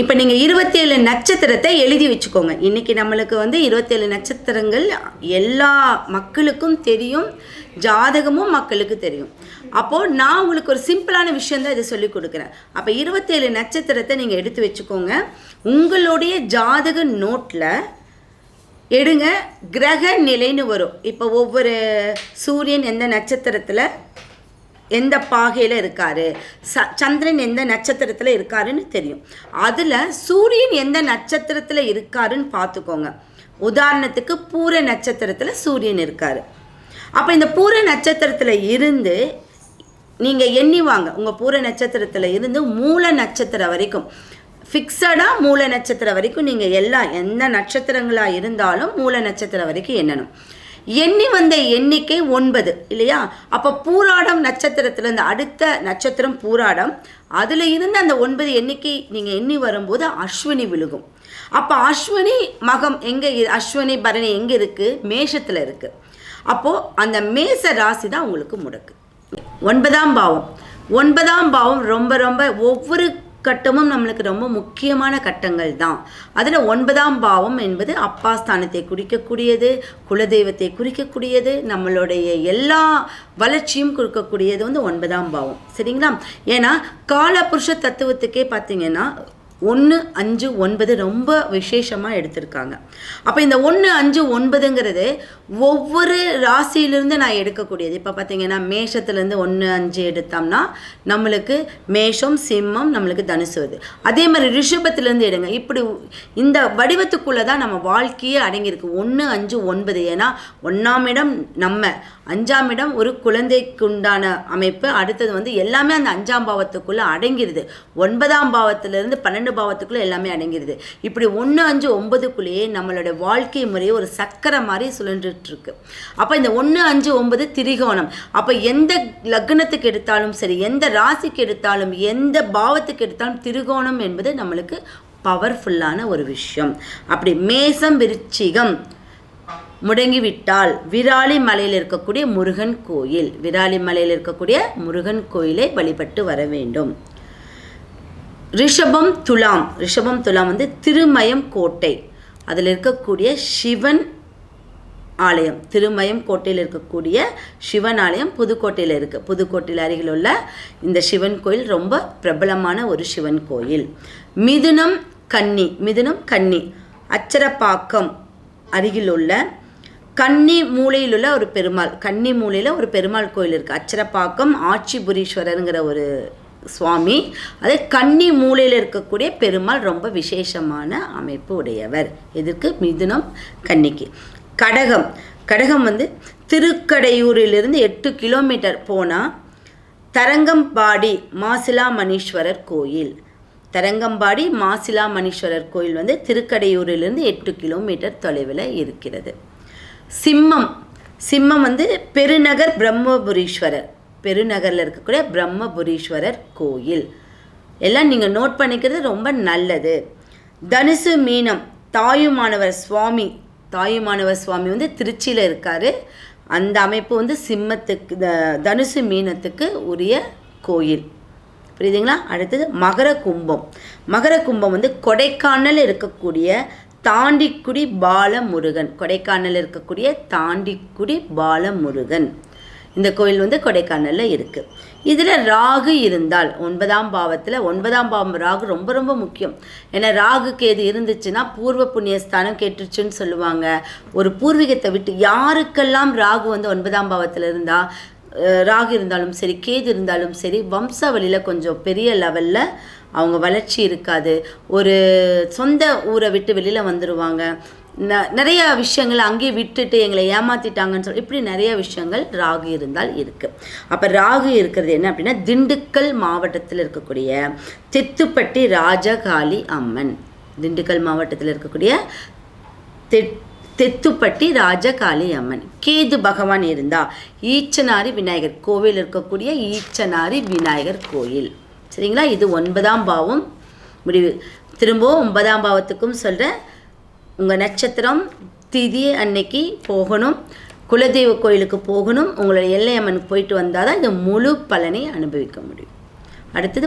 இப்போ நீங்கள் இருபத்தேழு நட்சத்திரத்தை எழுதி வச்சுக்கோங்க. இன்றைக்கி நம்மளுக்கு வந்து இருபத்தேழு நட்சத்திரங்கள் எல்லா மக்களுக்கும் தெரியும் ஜாதகமும் மக்களுக்கு தெரியும். அப்போது நான் உங்களுக்கு ஒரு சிம்பிளான விஷயந்தான் இதை சொல்லி கொடுக்குறேன். அப்போ இருபத்தேழு நட்சத்திரத்தை நீங்கள் எடுத்து வச்சுக்கோங்க. உங்களுடைய ஜாதக நோட்டில் எடுங்க கிரக நிலைன்னு வரும். இப்போ ஒவ்வொரு சூரியன் எந்த நட்சத்திரத்தில்? எந்த பாகையில் இருக்காரு? ச சந்திரன் எந்த நட்சத்திரத்தில் இருக்காருன்னு தெரியும். அதில் சூரியன் எந்த நட்சத்திரத்தில் இருக்காருன்னு பார்த்துக்கோங்க. உதாரணத்துக்கு பூர நட்சத்திரத்தில் சூரியன் இருக்கார். அப்போ இந்த பூர நட்சத்திரத்தில் இருந்து நீங்கள் எண்ணி வாங்க. உங்கள் பூர நட்சத்திரத்தில் இருந்து மூல நட்சத்திரம் வரைக்கும். ஃபிக்ஸடாக மூல நட்சத்திரம் வரைக்கும் நீங்கள் எல்லாம் எந்த நட்சத்திரங்களாக இருந்தாலும் மூல நட்சத்திரம் வரைக்கும் எண்ணணும். எண்ணி வந்த எண்ணிக்கை ஒன்பது இல்லையா? அப்போ பூராடம் நட்சத்திரத்துலேருந்து அடுத்த நட்சத்திரம் பூராடம். அதில் இருந்து அந்த ஒன்பது எண்ணிக்கை நீங்கள் எண்ணி வரும்போது அஸ்வினி விழுகும். அப்போ அஸ்வினி மகம் எங்கே அஸ்வினி பரணி எங்கே இருக்குது மேஷத்தில் இருக்குது அப்போது அந்த மேச ராசி தான் உங்களுக்கு முடக்கு. ஒன்பதாம் பாவம். ஒன்பதாம் பாவம் ரொம்ப ரொம்ப ஒவ்வொரு கட்டமும் நம்மளுக்கு ரொம்ப முக்கியமான கட்டங்கள் தான். அதில் ஒன்பதாம் பாவம் என்பது அப்பா ஸ்தானத்தை குறிக்கக்கூடியது குலதெய்வத்தை குறிக்கக்கூடியது நம்மளுடைய எல்லா வளர்ச்சியும் கொடுக்கக்கூடியது வந்து ஒன்பதாம் பாவம். சரிங்களா? ஏன்னா காலபுருஷ தத்துவத்துக்கே பார்த்தீங்கன்னா ஒன்று அஞ்சு ஒன்பது ரொம்ப விசேஷமாக எடுத்திருக்காங்க. அப்போ இந்த ஒன்று அஞ்சு ஒன்பதுங்கிறது ஒவ்வொரு ராசியிலிருந்து நான் எடுக்கக்கூடியது. இப்போ பார்த்தீங்கன்னா மேஷத்துலேருந்து ஒன்று அஞ்சு எடுத்தோம்னா நம்மளுக்கு மேஷம் சிம்மம் நம்மளுக்கு தனுசு வருது. அதே மாதிரி ரிஷபத்துலேருந்து எடுங்க. இப்படி இந்த வடிவத்துக்குள்ளே தான் நம்ம வாழ்க்கையே அடங்கியிருக்கு. ஒன்று அஞ்சு ஒன்பது. ஏன்னா ஒன்றாம் இடம் நம்ம. அஞ்சாம் இடம் ஒரு குழந்தைக்குண்டான அமைப்பு. அடுத்தது வந்து எல்லாமே அந்த அஞ்சாம் பாவத்துக்குள்ளே அடங்கிருது. ஒன்பதாம் பாவத்திலிருந்து பன்னெண்டு பாவத்துக்குள்ளே எல்லாமே அடங்கிடுது இப்படி ஒன்று அஞ்சு ஒன்பதுக்குள்ளேயே நம்மளோட வாழ்க்கை முறையை ஒரு சக்கரை மாதிரி சுழன்றுட்டு இருக்கு அப்போ இந்த ஒன்று அஞ்சு ஒன்பது திரிகோணம். அப்போ எந்த லக்னத்துக்கு எடுத்தாலும் சரி எந்த ராசிக்கு எடுத்தாலும் எந்த பாவத்துக்கு எடுத்தாலும் திரிகோணம் என்பது நம்மளுக்கு பவர்ஃபுல்லான ஒரு விஷயம். அப்படி மேசம் விருச்சிகம் முடங்கிவிட்டால் விராலி மலையில் இருக்கக்கூடிய முருகன் கோயில். விராலி மலையில் இருக்கக்கூடிய முருகன் கோயிலை வழிபட்டு வர வேண்டும். ரிஷபம் துலாம். ரிஷபம் துலாம் வந்து திருமயம் கோட்டை. அதில் இருக்கக்கூடிய சிவன் ஆலயம். திருமயம் கோட்டையில் இருக்கக்கூடிய சிவன் ஆலயம் புதுக்கோட்டையில் இருக்குது புதுக்கோட்டையில் அருகில் உள்ள இந்த சிவன் கோயில் ரொம்ப பிரபலமான ஒரு சிவன் கோயில். மிதுனம் கன்னி. மிதுனம் கன்னி. அச்சரப்பாக்கம் அருகில் உள்ள கன்னி மூலையில் உள்ள ஒரு பெருமாள். கன்னி மூலையில் ஒரு பெருமாள் கோயில் இருக்குது அச்சரப்பாக்கம் ஆட்சிபுரீஸ்வரருங்கிற ஒரு சுவாமி அதே கன்னி மூலையில் இருக்கக்கூடிய பெருமாள் ரொம்ப விசேஷமான அமைப்பு உடையவர். இதற்கு மிதுனம் கன்னிக்கு. கடகம். கடகம் வந்து திருக்கடையூரிலிருந்து எட்டு கிலோமீட்டர் போனால் தரங்கம்பாடி மாசிலாமணீஸ்வரர் கோயில். தரங்கம்பாடி மாசிலாமணீஸ்வரர் கோயில் வந்து திருக்கடையூரிலிருந்து எட்டு கிலோமீட்டர் தொலைவில் இருக்கிறது. சிம்மம். சிம்மம் வந்து பெருநகர் பிரம்மபுரீஸ்வரர். பெருநகரில் இருக்கக்கூடிய பிரம்மபுரீஸ்வரர் கோயில். எல்லாம் நீங்கள் நோட் பண்ணிக்கிறது ரொம்ப நல்லது. தனுசு மீனம் தாயுமானவர் சுவாமி தாயுமானவர் சுவாமி வந்து திருச்சியில் இருக்கார். அந்த அமைப்பு வந்து சிம்மத்துக்கு த- தனுசு மீனத்துக்கு உரிய கோயில். புரியுதுங்களா? அடுத்தது மகர கும்பம். மகர கும்பம் வந்து கொடைக்கானல் இருக்கக்கூடிய தாண்டிக்குடி பாலமுருகன். கொடைக்கானல் இருக்கக்கூடிய தாண்டிக்குடி பாலமுருகன். இந்த கோயில் வந்து கொடைக்கானலில் இருக்குது இதில் ராகு இருந்தால் ஒன்பதாம் பாவத்தில் ஒன்பதாம் பாவம் ராகு ரொம்ப ரொம்ப முக்கியம். ஏன்னா ராகுக்கு எது இருந்துச்சுன்னா பூர்வ புண்ணியஸ்தானம் கேட்டுருச்சுன்னு சொல்லுவாங்க. ஒரு பூர்வீகத்தை விட்டு யாருக்கெல்லாம் ராகு வந்து ஒன்பதாம் பாவத்தில் இருந்தால் ராகு இருந்தாலும் சரி கேது இருந்தாலும் சரி வம்சாவளியில் கொஞ்சம் பெரிய லெவலில் அவங்க வளர்ச்சி இருக்காது. ஒரு சொந்த ஊரை விட்டு வெளியில் வந்துடுவாங்க ந நிறைய விஷயங்கள் அங்கேயே விட்டுட்டு எங்களை ஏமாற்றிட்டாங்கன்னு சொல்லி இப்படி நிறைய விஷயங்கள் ராகு இருந்தால் இருக்குது அப்போ ராகு இருக்கிறது என்ன அப்படின்னா திண்டுக்கல் மாவட்டத்தில் இருக்கக்கூடிய தெத்துப்பட்டி ராஜகாளி அம்மன். திண்டுக்கல் மாவட்டத்தில் இருக்கக்கூடிய தெத் தெத்துப்பட்டி ராஜகாளி அம்மன். கேது பகவான் இருந்தா ஈச்சனாரி விநாயகர் கோவில் இருக்கக்கூடிய ஈச்சனாரி விநாயகர் கோயில். சரிங்களா? இது ஒன்பதாம் பாவம். முடிவு. திரும்பவும் ஒன்பதாம் பாவத்துக்கும் சொல்கிறேன் உங்கள் நட்சத்திரம் திதி அன்னைக்கு போகணும் குலதெய்வ கோயிலுக்கு போகணும் உங்களுடைய எல்லையம்மனுக்கு போயிட்டு வந்தால் தான் இந்த முழு பலனை அனுபவிக்க முடியும். அடுத்தது